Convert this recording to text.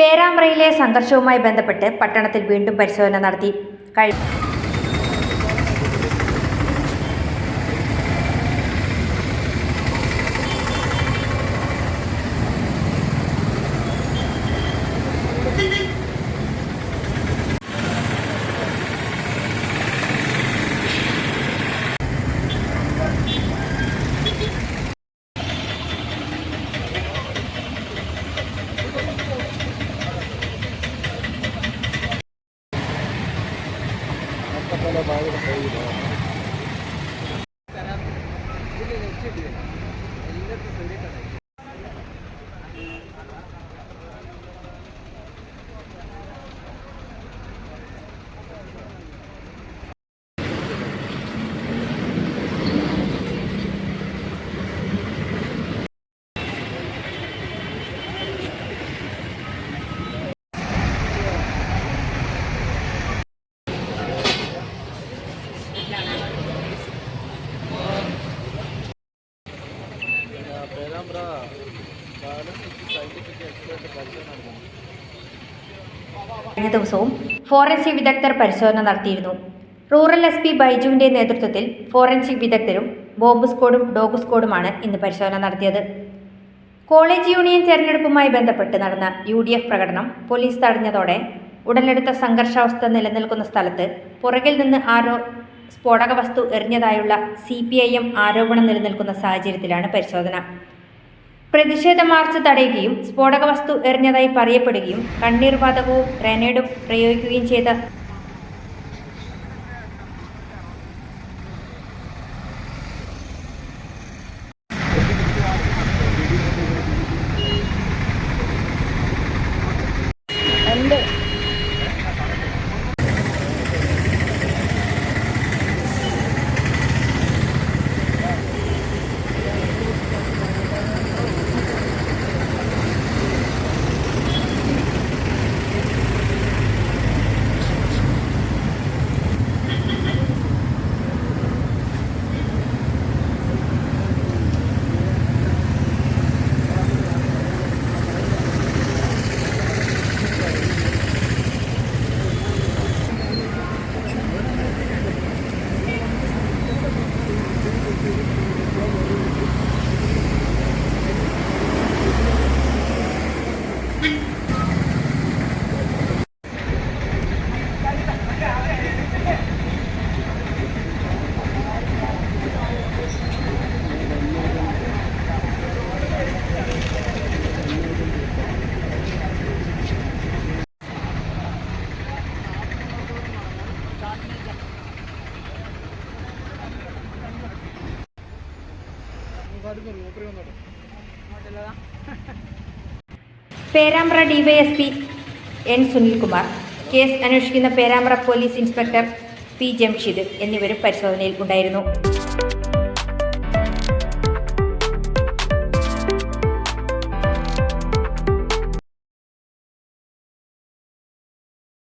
പേരാമ്പ്രയിലെ സംഘർഷവുമായി ബന്ധപ്പെട്ട് പട്ടണത്തിൽ വീണ്ടും പരിശോധന നടത്തി. കഴിഞ്ഞു കഴി പേരാമ്പ്ര കഴിഞ്ഞ ദിവസവും ഫോറൻസിക് വിദഗ്ധർ പരിശോധന നടത്തിയിരുന്നു. റൂറൽ എസ് പി ബൈജുവിന്റെ നേതൃത്വത്തിൽ ഫോറൻസിക് വിദഗ്ധരും ബോംബ് സ്ക്വാഡും ഡോഗ് സ്ക്വാഡുമാണ് ഇന്ന് പരിശോധന നടത്തിയത്. കോളേജ് യൂണിയൻ തെരഞ്ഞെടുപ്പുമായി ബന്ധപ്പെട്ട് നടന്ന യു ഡി എഫ് പ്രകടനം പോലീസ് തടഞ്ഞതോടെ ഉടലെടുത്ത സംഘർഷാവസ്ഥ നിലനിൽക്കുന്ന സ്ഥലത്ത് പുറകിൽ നിന്ന് ആരോ സ്ഫോടക വസ്തു എറിഞ്ഞതായുള്ള സി പി ഐ എം ആരോപണം നിലനിൽക്കുന്ന സാഹചര്യത്തിലാണ് പരിശോധന. പ്രതിഷേധ മാർച്ച് തടയുകയും സ്ഫോടക വസ്തു എറിഞ്ഞതായി പറയപ്പെടുകയും കണ്ണീർ വാതകവും ഗ്രനേഡും പ്രയോഗിക്കുകയും ചെയ്ത കാട്ടുന്നു മൂപ്പര് വന്നോട്ടെ Perambra DYSP N Sunilkumar case അന്വേഷിക്കുന്ന Perambra police inspector P Jamshid എന്നിവരും പരിശോധനയിൽ ഉണ്ടായിരുന്നു.